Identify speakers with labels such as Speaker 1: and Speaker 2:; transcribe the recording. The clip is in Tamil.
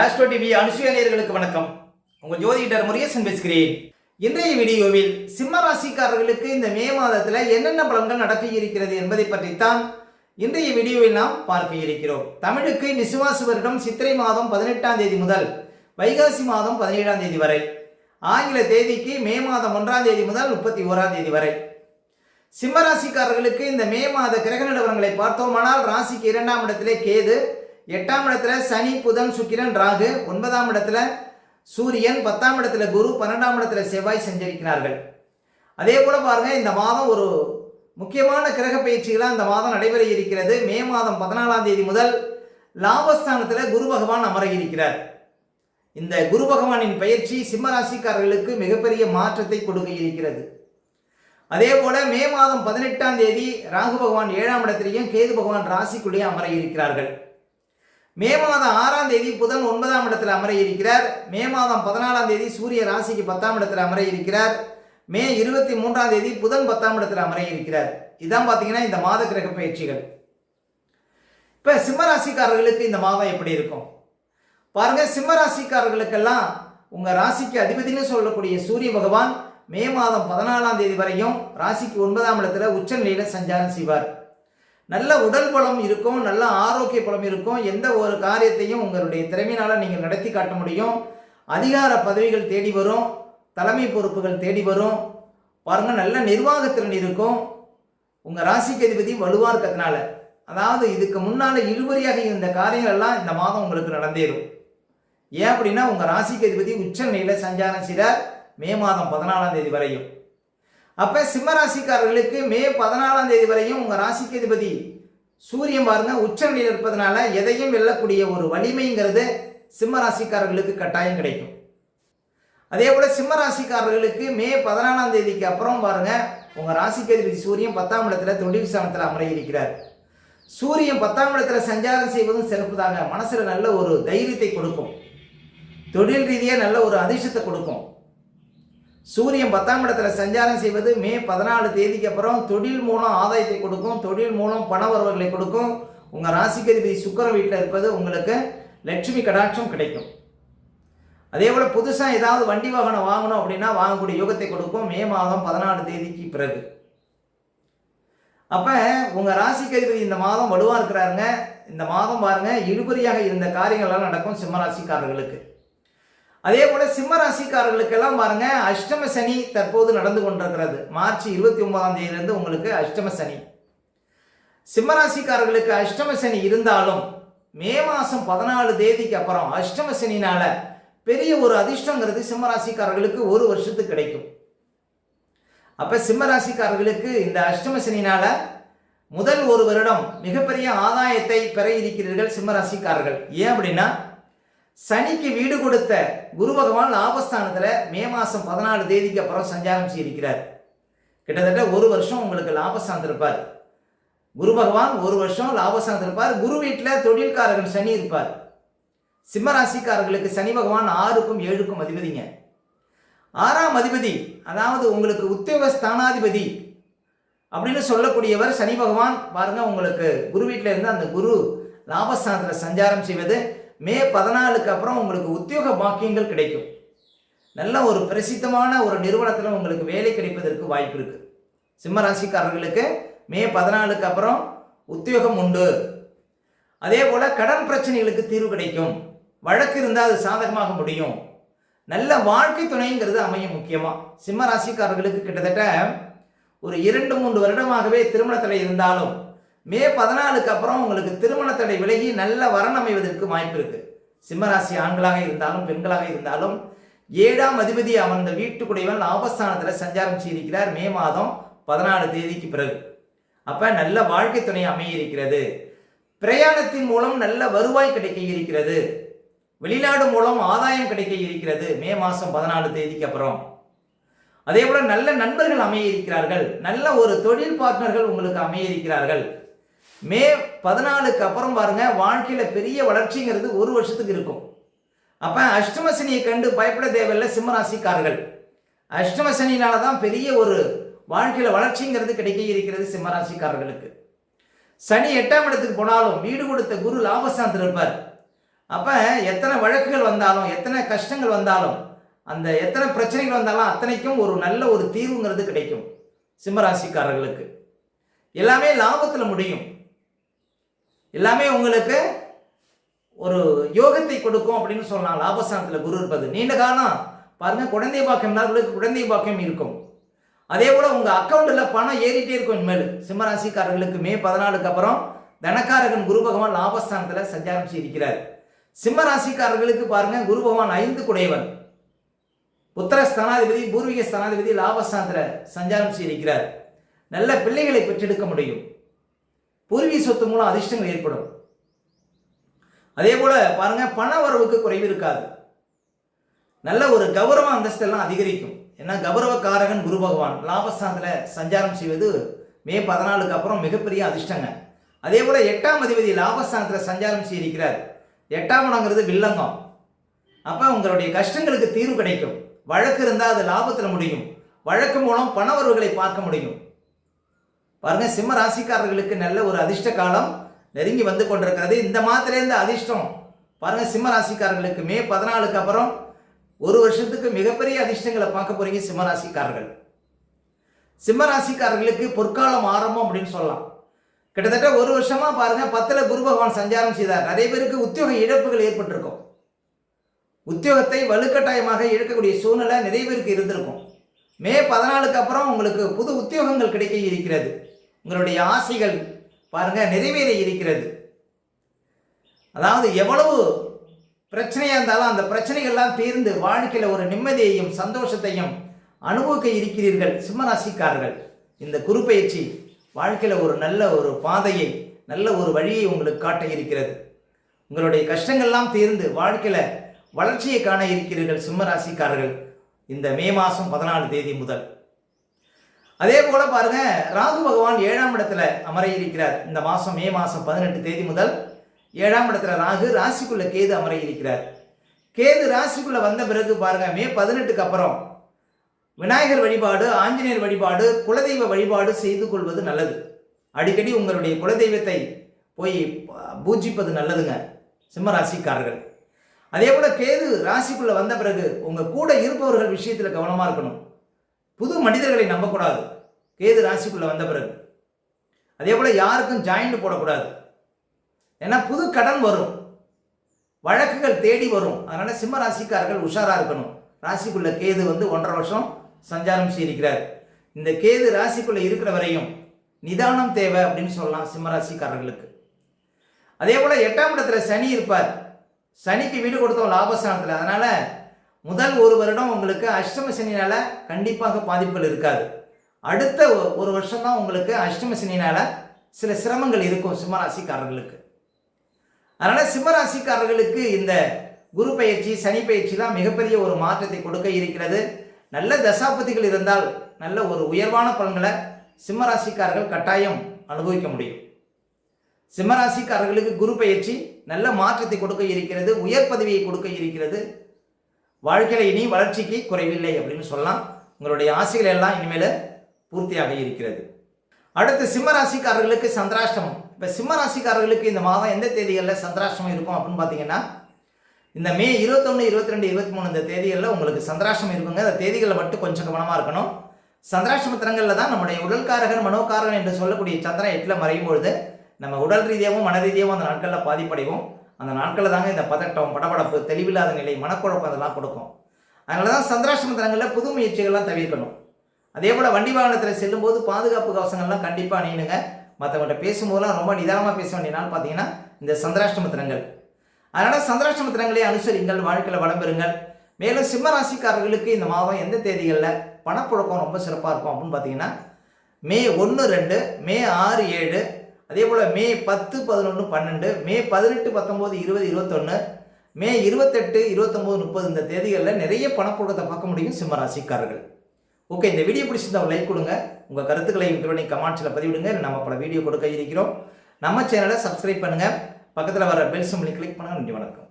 Speaker 1: ஆஸ்ட்ரோ டிவி அனுசுயா வணக்கம். உங்கள் ஜோதிடர் முருகேசன் பேசுகிறேன். இன்றைய வீடியோவில் சிம்ம ராசிக்காரர்களுக்கு இந்த மே மாதத்தில் என்னென்ன பலன்கள் நடக்க இருக்கிறது என்பதை பற்றித்தான் இன்றைய வீடியோவில் நாம் பார்க்க இருக்கிறோம். தமிழுக்கு விசுவாசு வருடம் சித்திரை மாதம் பதினெட்டாம் தேதி முதல் வைகாசி மாதம் பதினேழாம் தேதி வரை. ஆங்கில தேதிக்கு மே மாதம் ஒன்றாம் தேதி முதல் முப்பத்தி ஓராம் தேதி வரை. சிம்ம ராசிக்காரர்களுக்கு இந்த மே மாத கிரக நிலவரங்களை பார்த்தோமானால் ராசிக்கு இரண்டாம் இடத்திலே கேது எட்டாம் இடத்துல சனி புதன் சுக்கிரன் ராகு. ஒன்பதாம் இடத்துல சூரியன். பத்தாம் இடத்துல குரு. பன்னெண்டாம் இடத்துல செவ்வாய் சஞ்சரிக்கிறார்கள். அதே போல பாருங்க இந்த மாதம் ஒரு முக்கியமான கிரக பயிற்சிகளாக இந்த மாதம் நடைபெற இருக்கிறது. மே மாதம் பதினாலாம் தேதி முதல் லாபஸ்தானத்தில் குரு பகவான் அமர இருக்கிறார். இந்த குரு பகவானின் பயிற்சி சிம்ம ராசிக்காரர்களுக்கு மிகப்பெரிய மாற்றத்தை கொடுக்க இருக்கிறது. அதே போல மே மாதம் பதினெட்டாம் தேதி ராகு பகவான் ஏழாம் இடத்திலையும் கேது பகவான் ராசிக்குள்ளேயே அமர இருக்கிறார்கள். மே மாதம் ஆறாம் தேதி புதன் ஒன்பதாம் இடத்தில் அமர இருக்கிறார் மே மாதம் பதினாலாம் தேதி சூரிய ராசிக்கு பத்தாம் இடத்தில் அமர இருக்கிறார் மே இருபத்தி மூன்றாம் தேதி புதன் பத்தாம் இடத்தில் அமர இருக்கிறார் இதான் பார்த்தீங்கன்னா இந்த மாத கிரக பயிற்சிகள். இப்போ சிம்ம ராசிக்காரர்களுக்கு இந்த மாதம் எப்படி இருக்கும்? பாருங்க சிம்ம ராசிக்காரர்களுக்கெல்லாம் ராசிக்கு அதிபதினு சொல்லக்கூடிய சூரிய பகவான் மே மாதம் பதினாலாம் தேதி வரையும் ராசிக்கு ஒன்பதாம் இடத்துல உச்சநிலையில் சஞ்சாரம் செய்வார். நல்ல உடல் பலம் இருக்கும் நல்ல ஆரோக்கிய பலம் இருக்கும். எந்த ஒரு காரியத்தையும் உங்களுடைய திறமையினால் நீங்கள் நடத்தி காட்ட முடியும். அதிகார பதவிகள் தேடி வரும் தலைமை பொறுப்புகள் தேடி வரும். பாருங்க நல்ல நிர்வாகத்திறன் இருக்கும். உங்கள் ராசிக்கு அதிபதி வலுவாக இருக்கிறதுனால. அதாவது இதுக்கு முன்னால் இழுபறியாக இருந்த காரியங்கள் எல்லாம் இந்த மாதம் உங்களுக்கு நடந்தேறும். ஏன் அப்படின்னா உங்கள் ராசிக்கு அதிபதி உச்ச நிலையில சஞ்சாரம் செய்தார். மே மாதம் பதினாலாம் தேதி வரையும். அப்ப சிம்ம ராசிக்காரர்களுக்கு மே பதினாலாம் தேதி வரையும் உங்க ராசிக்கு அதிபதி சூரியன் பாருங்க உச்ச நிலையில் இருப்பதனால எதையும் வெல்லக்கூடிய ஒரு வலிமைங்கிறது சிம்ம ராசிக்காரர்களுக்கு கட்டாயம் கிடைக்கும். அதே போல சிம்ம ராசிக்காரர்களுக்கு மே பதினாலாம் தேதிக்கு அப்புறம் பாருங்க உங்க ராசிக்கு அதிபதி சூரியன் பத்தாம் இடத்துல தொண்டில் சமத்தில் அமர இருக்கிறார். சூரியன் பத்தாம் இடத்துல சஞ்சாரம் செய்வதும் சிறப்பு தாங்க. மனசுல நல்ல ஒரு தைரியத்தை கொடுக்கும். தொழில் ரீதியாக நல்ல ஒரு அதிர்ஷ்டத்தை கொடுக்கும். சூரியன் பத்தாம் இடத்துல சஞ்சாரம் செய்வது மே பதினாலு தேதிக்கு அப்புறம் தொழில் மூலம் ஆதாயத்தை கொடுக்கும் தொழில் மூலம் பண வரவர்களை கொடுக்கும். உங்கள் ராசிக்கதிபதி சுக்கர வீட்டில் இருப்பது உங்களுக்கு லட்சுமி கடாட்சம் கிடைக்கும். அதே போல் புதுசாக ஏதாவது வண்டி வாகனம் வாங்கணும் அப்படின்னா வாங்கக்கூடிய யோகத்தை கொடுக்கும். மே மாதம் பதினாலு தேதிக்கு பிறகு. அப்போ உங்கள் ராசிக்கதிபதி இந்த மாதம் வலுவாக இருக்கிறாருங்க. இந்த மாதம் பாருங்கள் இழுபறியாக இருந்த காரியங்கள்லாம் நடக்கும் சிம்மராசிக்காரர்களுக்கு அதே போல சிம்ம ராசிக்காரர்களுக்கெல்லாம் பாருங்க அஷ்டம சனி தற்போது நடந்து கொண்டிருக்கிறது. மார்ச் இருபத்தி ஒன்பதாம் தேதியிலிருந்து உங்களுக்கு அஷ்டம சனி. சிம்ம ராசிக்காரர்களுக்கு அஷ்டம சனி இருந்தாலும் மே மாசம் பதினாலு தேதிக்கு அப்புறம் அஷ்டம சனினால பெரிய ஒரு அதிர்ஷ்டங்கிறது சிம்ம ராசிக்காரர்களுக்கு ஒரு வருஷத்துக்கு கிடைக்கும். அப்ப சிம்ம ராசிக்காரர்களுக்கு இந்த அஷ்டம சனினால முதல் ஒரு வருடம் மிகப்பெரிய ஆதாயத்தை பெற இருக்கிறீர்கள் சிம்ம ராசிக்காரர்கள். ஏன் அப்படின்னா சனிக்கு வீடு கொடுத்த குரு பகவான் லாபஸ்தானத்தில் மே மாதம் பதினாலு தேதிக்கு அப்புறம் சஞ்சாரம் செய்திருக்கிறார். கிட்டத்தட்ட ஒரு வருஷம் உங்களுக்கு லாபஸ்தானத்தில் இருப்பார். குரு பகவான் ஒரு வருஷம் லாபஸ்தானத்தில் இருப்பார். குரு வீட்டில் தொழில்காரர்கள் சனி இருப்பார். சிம்மராசிக்காரர்களுக்கு சனி பகவான் ஆறுக்கும் ஏழுக்கும் அதிபதிங்க. ஆறாம் அதிபதி அதாவது உங்களுக்கு உத்தியோக ஸ்தானாதிபதி அப்படின்னு சொல்லக்கூடியவர் சனி பகவான். பாருங்க உங்களுக்கு குரு வீட்டில் இருந்து அந்த குரு லாபஸ்தானத்தில் சஞ்சாரம் செய்வது. மே பதினாலுக்கு அப்புறம் உங்களுக்கு உத்தியோக பாக்கியங்கள் கிடைக்கும். நல்ல ஒரு பிரசித்தமான ஒரு நிறுவனத்தில் உங்களுக்கு வேலை கிடைப்பதற்கு வாய்ப்பு இருக்கு. சிம்ம ராசிக்காரர்களுக்கு மே பதினாலுக்கு அப்புறம் உத்தியோகம் உண்டு. அதே போல கடன் பிரச்சனைகளுக்கு தீர்வு கிடைக்கும். வழக்கு இருந்தால் அது சாதகமாக முடியும். நல்ல வாழ்க்கை துணைங்கிறது அமையும் முக்கியமாக சிம்ம ராசிக்காரர்களுக்கு கிட்டத்தட்ட ஒரு இரண்டு மூன்று வருடமாகவே திருமணத்தில் இருந்தாலும் மே பதினாலுக்கு அப்புறம் உங்களுக்கு திருமண தடை விலகி நல்ல வரன் அமைவதற்கு வாய்ப்பு இருக்கு. சிம்மராசி ஆண்களாக இருந்தாலும் பெண்களாக இருந்தாலும் ஏழாம் அதிபதி அமர்ந்த வீட்டுக்குடையவன் லாபஸ்தானத்தில் சஞ்சாரம் செய்திருக்கிறார் மே மாதம் பதினாலு தேதிக்கு பிறகு. அப்ப நல்ல வாழ்க்கை துணை அமைய இருக்கிறது பிரயாணத்தின் மூலம் நல்ல வருவாய் கிடைக்க இருக்கிறது வெளிநாடு மூலம் ஆதாயம் கிடைக்க இருக்கிறது மே மாதம் பதினாலு தேதிக்கு அப்புறம். அதே போல நல்ல நண்பர்கள் அமைய இருக்கிறார்கள் நல்ல ஒரு தொழில் பார்ட்னர்கள் உங்களுக்கு அமைய இருக்கிறார்கள் மே பதினாலுக்கு அப்புறம் பாருங்க வாழ்க்கையில பெரிய வளர்ச்சிங்கிறது ஒரு வருஷத்துக்கு இருக்கும். அப்ப அஷ்டம சனியை கண்டு பயப்பட தேவையில்லை சிம்மராசிக்காரர்கள். அஷ்டமசனினால தான் பெரிய ஒரு வாழ்க்கையில வளர்ச்சிங்கிறது கிடைக்க இருக்கிறது சிம்மராசிக்காரர்களுக்கு. சனி எட்டாம் இடத்துக்கு போனாலும் வீடு கொடுத்த குரு லாபஸ்தானத்தில் இருப்பார். அப்போ எத்தனை வழக்குகள் வந்தாலும் எத்தனை கஷ்டங்கள் வந்தாலும் அந்த எத்தனை பிரச்சனைகள் வந்தாலும் அத்தனைக்கும் ஒரு நல்ல ஒரு தீர்வுங்கிறது கிடைக்கும் சிம்மராசிக்காரர்களுக்கு. எல்லாமே லாபத்தில் முடியும். எல்லாமே உங்களுக்கு ஒரு யோகத்தை கொடுக்கும் அப்படின்னு சொல்லலாம். லாபஸ்தானத்தில் குரு இருப்பது. நீண்ட காலம் பாருங்க குழந்தை பாக்கியம் உங்களுக்கு குழந்தை பாக்கியம் இருக்கும். அதே போல உங்க அக்கௌண்ட்ல பணம் ஏறிட்டே இருக்கும் இனிமேல். சிம்மராசிக்காரர்களுக்கு மே பதினாலுக்கு அப்புறம் தனக்காரகன் குரு பகவான் லாபஸ்தானத்தில் சஞ்சாரம் செய்திருக்கிறார். சிம்ம ராசிக்காரர்களுக்கு பாருங்க குரு பகவான் ஐந்து குடையவன். உத்தர ஸ்தானாதிபதி பூர்வீக ஸ்தானாதிபதி லாபஸ்தானத்தில் சஞ்சாரம் செய்திருக்கிறார். நல்ல பிள்ளைகளை பெற்றெடுக்க முடியும். பூர்வீக சொத்து மூலம் அதிர்ஷ்டங்கள் ஏற்படும். அதே போல பாருங்க பண வரவுக்கு குறைவு இருக்காது. நல்ல ஒரு கௌரவ அந்தஸ்தெல்லாம் அதிகரிக்கும். ஏன்னா கௌரவக்காரகன் குரு பகவான். லாபஸ்தானத்தில் சஞ்சாரம் செய்வது மே பதினாலுக்கு அப்புறம் மிகப்பெரிய அதிர்ஷ்டங்க. அதே போல எட்டாம் அதிபதி லாபஸ்தானத்தில் சஞ்சாரம் செய்திருக்கிறார். எட்டாம் இடங்கிறது வில்லங்கம். அப்போ உங்களுடைய கஷ்டங்களுக்கு தீர்வு கிடைக்கும். வழக்கு இருந்தால் அது லாபத்தில் முடியும். வழக்கு மூலம் பணவரவுகளை பார்க்க முடியும். பாருங்கள் சிம்ம ராசிக்காரர்களுக்கு நல்ல ஒரு அதிர்ஷ்ட காலம் நெருங்கி வந்து கொண்டிருக்கிறது. இந்த மாதத்துலேருந்து அதிர்ஷ்டம் பாருங்கள் சிம்ம ராசிக்காரர்களுக்கு மே பதினாலுக்கு அப்புறம் ஒரு வருஷத்துக்கு மிகப்பெரிய அதிர்ஷ்டங்களை பார்க்க போறீங்க சிம்ம ராசிக்காரர்கள். சிம்ம ராசிக்காரர்களுக்கு பொற்காலம் ஆரம்பம் அப்படின்னு சொல்லலாம். கிட்டத்தட்ட ஒரு வருஷமா பாருங்க பத்தில் குரு பகவான் சஞ்சாரம் செய்தார். நிறைய பேருக்கு உத்தியோக இழப்புகள் ஏற்பட்டிருக்கும். உத்தியோகத்தை வலுக்கட்டாயமாக இழக்கக்கூடிய சூழ்நிலை நிறைய பேருக்கு இருந்திருக்கும். மே பதினாலுக்கு அப்புறம் உங்களுக்கு புது உத்தியோகங்கள் கிடைக்க இருக்கிறது. உங்களுடைய ஆசைகள் பாருங்க நிறைவேற இருக்கிறது. அதாவது எவ்வளவு பிரச்சனையாக இருந்தாலும் அந்த பிரச்சனைகள்லாம் தீர்ந்து வாழ்க்கையில் ஒரு நிம்மதியையும் சந்தோஷத்தையும் அனுபவிக்க இருக்கிறீர்கள் சிம்மராசிக்காரர்கள். இந்த குரு பயிற்சி வாழ்க்கையில் ஒரு நல்ல ஒரு பாதையை நல்ல ஒரு வழியை உங்களுக்கு காட்ட இருக்கிறது. உங்களுடைய கஷ்டங்கள்லாம் தீர்ந்து வாழ்க்கையில் வளர்ச்சியை காண இருக்கிறீர்கள் சிம்மராசிக்காரர்கள். இந்த மே மாதம் பதினாலு தேதி முதல். அதே போல பாருங்க ராகு பகவான் ஏழாம் இடத்துல அமர இருக்கிறார் இந்த மாதம் மே மாதம் பதினெட்டு தேதி முதல் ஏழாம் இடத்துல ராகு ராசிக்குள்ள கேது அமர இருக்கிறார் கேது ராசிக்குள்ள வந்த பிறகு பாருங்க மே பதினெட்டுக்கு அப்புறம் விநாயகர் வழிபாடு ஆஞ்சநேயர் வழிபாடு குலதெய்வ வழிபாடு செய்து கொள்வது நல்லது. அடிக்கடி உங்களுடைய குலதெய்வத்தை போய் பூஜிப்பது நல்லதுங்க சிம்ம ராசிக்காரர்கள் அதே போல கேது ராசிக்குள்ள வந்த பிறகு உங்க கூட இருப்பவர்கள் விஷயத்துல கவனமா இருக்கணும். புது மனிதர்களை நம்பக்கூடாது. கேது ராசிக்குள்ள வந்த பிறகு. அதே போல யாருக்கும் ஜாயிண்ட் போடக்கூடாது. ஏன்னா புது கடன் வரும். வழக்குகள் தேடி வரும். அதனால சிம்ம ராசிக்காரர்கள் உஷாரா இருக்கணும். ராசிக்குள்ள கேது வந்து ஒன்றரை வருஷம் சஞ்சாரம் செய்திருக்கிறார். இந்த கேது ராசிக்குள்ள இருக்கிற வரையும் நிதானம் தேவை அப்படின்னு சொல்லலாம் சிம்ம ராசிக்காரர்களுக்கு. அதே போல எட்டாம் இடத்துல சனி இருப்பார். சனிக்கு வீடு கொடுத்தோம் லாபஸ்தானத்தில். அதனால் முதல் ஒரு வருடம் உங்களுக்கு அஷ்டம சனினால் கண்டிப்பாக பாதிப்புகள் இருக்காது. அடுத்த ஒரு வருஷம் தான் உங்களுக்கு அஷ்டம சனினால் சில சிரமங்கள் இருக்கும் சிம்மராசிக்காரர்களுக்கு. அதனால் சிம்மராசிக்காரர்களுக்கு இந்த குரு பயிற்சி சனி பயிற்சிலாம் மிகப்பெரிய ஒரு மாற்றத்தை கொடுக்க இருக்கிறது. நல்ல தசாபதிகள் இருந்தால் நல்ல ஒரு உயர்வான பலன்களை சிம்மராசிக்காரர்கள் கட்டாயம் அனுபவிக்க முடியும். சிம்மராசிக்காரர்களுக்கு குரு பயிற்சி நல்ல மாற்றத்தை கொடுக்க இருக்கிறது உயர் பதவியை கொடுக்க இருக்கிறது. வாழ்க்கையில் இனி வளர்ச்சிக்கு குறைவில்லை அப்படின்னு சொல்லலாம். உங்களுடைய ஆசைகள் எல்லாம் இனிமேல் பூர்த்தியாக இருக்கிறது. அடுத்து சிம்மராசிக்காரர்களுக்கு சந்திராஷ்டமம். இப்போ சிம்மராசிக்காரர்களுக்கு இந்த மாதம் எந்த தேதிகளில் சந்திராஷ்டமம் இருக்கும் அப்படின்னு பார்த்தீங்கன்னா இந்த மே இருபத்தொன்று இருபத்தி ரெண்டு இருபத்தி மூணு இந்த தேதிகளில் உங்களுக்கு சந்திராஷ்டமம் இருக்குங்க. அந்த தேதிகளில் மட்டும் கொஞ்சம் கவனமாக இருக்கணும். சந்திராஷ்டம தினங்களில் தான் நம்முடைய உடல்காரகன் மனோகாரகன் என்று சொல்லக்கூடிய சந்திரன் எட்டில் மறையும் பொழுது நம்ம உடல் ரீதியாகவும் மன ரீதியாகவும் அந்த நாட்களில் பாதிப்படைவோம். அந்த நாட்களில் தாங்க இந்த பதட்டம் படபடப்பு தெளிவில்லாத நிலை மனக்குழப்பம் அதெல்லாம் கொடுக்கும். அதனால தான் சந்திராஷ்டம தினங்களில் புது முயற்சிகள்லாம் தவிர்க்கணும். அதே போல் வண்டி வாகனத்தில் செல்லும்போது பாதுகாப்பு கவசங்கள்லாம் கண்டிப்பாக அணியணுங்க. மற்றவங்கள்ட்ட பேசும்போதெல்லாம் ரொம்ப நிதானமாக பேச வேண்டிய நாள் பார்த்தீங்கன்னா இந்த சந்திராஷ்டம தினங்கள் அதனால் சந்திராஷ்டம தினங்களே அனுசரிங்கள் வாழ்க்கையில் வளம் பெறுங்கள். மேலும் சிம்ம ராசிக்காரர்களுக்கு இந்த மாதம் எந்த தேதிகளில் பணப்புழக்கம் ரொம்ப சிறப்பாக இருக்கும் அப்படின்னு பார்த்தீங்கன்னா மே ஒன்று ரெண்டு மே ஆறு ஏழு அதே போல் மே பத்து பதினொன்று பன்னெண்டு மே பதினெட்டு பத்தொம்போது இருபது இருபத்தொன்று மே இருபத்தெட்டு இருபத்தொம்போது முப்பது இந்த தேதிகளில் நிறைய பணப்புழக்கத்தை பார்க்க முடியும் சிம்மராசிக்காரர்கள். ஓகே இந்த வீடியோ பிடிச்சிருந்தா லைக் கொடுங்க. உங்கள் கருத்துக்களை திருவண்ணி கமெண்ட்ஸில் பதிவிடுங்க. நம்ம பல வீடியோ கொடுக்க இருக்கிறோம். நம்ம சேனலை சப்ஸ்கிரைப் பண்ணுங்கள் பக்கத்தில் வர பெல் சிம்லி கிளிக் பண்ணுங்கள் நன்றி வணக்கம்.